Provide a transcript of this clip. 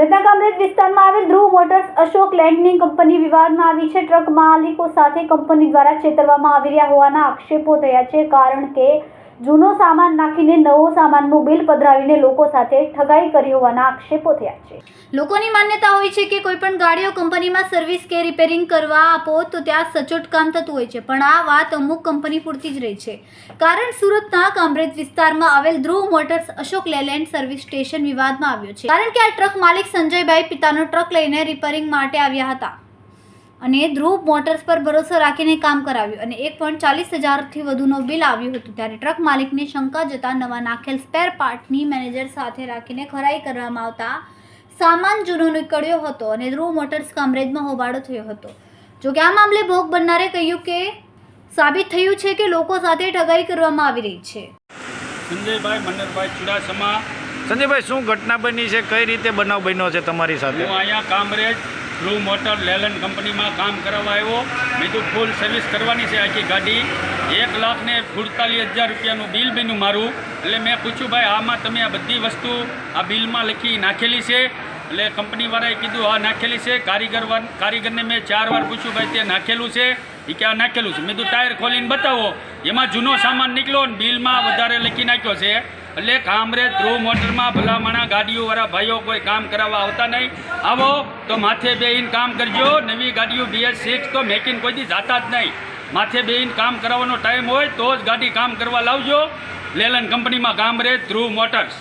સુરતના કામરેજ વિસ્તારમાં આવેલ ધ્રુવ મોટર્સ અશોક લેન્ડની કંપની વિવાદમાં આવી છે. ટ્રક માલિકો સાથે કંપની દ્વારા છેતરવામાં આવી રહ્યા હોવાના આક્ષેપો થયા છે. કારણ કે જૂનો સામાન નાખીને નવો સામાનનું બિલ પધરાવીને લોકો સાથે ઠગાઈ કરી હોવાના આક્ષેપો થયા છે. લોકોની માન્યતા હોય છે કે કોઈ પણ ગાડીઓ કંપનીમાં સર્વિસ કે રિપેરિંગ કરવા આપો તો ત્યાં સચોટ કામ થતું હોય છે, પણ આ વાત અમુક કંપની પૂરતી જ રહી છે. કારણ સુરતના કામરેજ વિસ્તારમાં આવેલ Dhruv motors Ashok Leyland service station વિવાદમાં આવ્યો છે. કારણ કે આ ટ્રક માલિક સંજયભાઈ પિતાનો ટ્રક લઈને રિપેરિંગ માટે આવ્યા હતા. અને ધ્રુવ મોટર્સ પર ભરોસો રાખીને કામ કરાવ્યું અને એક પોઈન્ટ ચાલીસ હજારથી વધુનો બિલ આવ્યું હતું. ત્યારે ટ્રક માલિકને શંકા જતા નવા નાખેલ સ્પેર પાર્ટની મેનેજર સાથે રાખીને ખરાઈ કરવામાં આવતા સામાન જૂનો નીકળ્યો હતો અને ધ્રુવ મોટર્સ કામરેજમાં હોબાળો થયો હતો. જો કે આ મામલે ભોગ બનનારે કહ્યું કે સાબિત થયું છે કે લોકો સાથે ઠગાઈ કરવામાં આવી રહી છે. સંજયભાઈ મનરભાઈ ચુડાસમા. સંજયભાઈ શું ઘટના બની છે? કઈ રીતે બનાવ બન્યો છે તમારી સાથે? હું અહીંયા કામરેજ ધ્રુવ મોટર લેલન કંપનીમાં કામ કરાવવા આવ્યો. મેં તો ફૂલ સર્વિસ કરવાની છે આખી ગાડી. એક લાખ ને સુડતાલીસ હજાર રૂપિયાનું બિલ બન્યું મારું. એટલે મેં પૂછ્યું, ભાઈ, આમાં તમે આ બધી વસ્તુ આ બિલમાં લખી નાખેલી છે? એટલે કંપનીવાળાએ કીધું આ નાખેલી છે. કારીગર કારીગરને મેં ચાર વાર પૂછ્યું, ભાઈ, તે નાખેલું છે? એ કે આ નાખેલું છે. મેં તો ટાયર ખોલીને બતાવો. એમાં જૂનો સામાન નીકળ્યો ને બિલમાં વધારે લખી નાખ્યો છે. એટલે કામરે ધ્રુવ મોટરમાં ભલામણા ગાડીઓવાળા ભાઈઓ કોઈ કામ કરાવવા આવતા નહીં. આવો તો માથે બેહીને કામ કરજો. નવી ગાડીઓ બીએસ સિક્સ તો મેકિન કોઈથી જાતા જ નહીં. માથે બેહીને કામ કરાવવાનો ટાઈમ હોય તો જ ગાડી કામ કરવા લાવજો. લેલન કંપનીમાં કામરેજ ધ્રુવ મોટર્સ.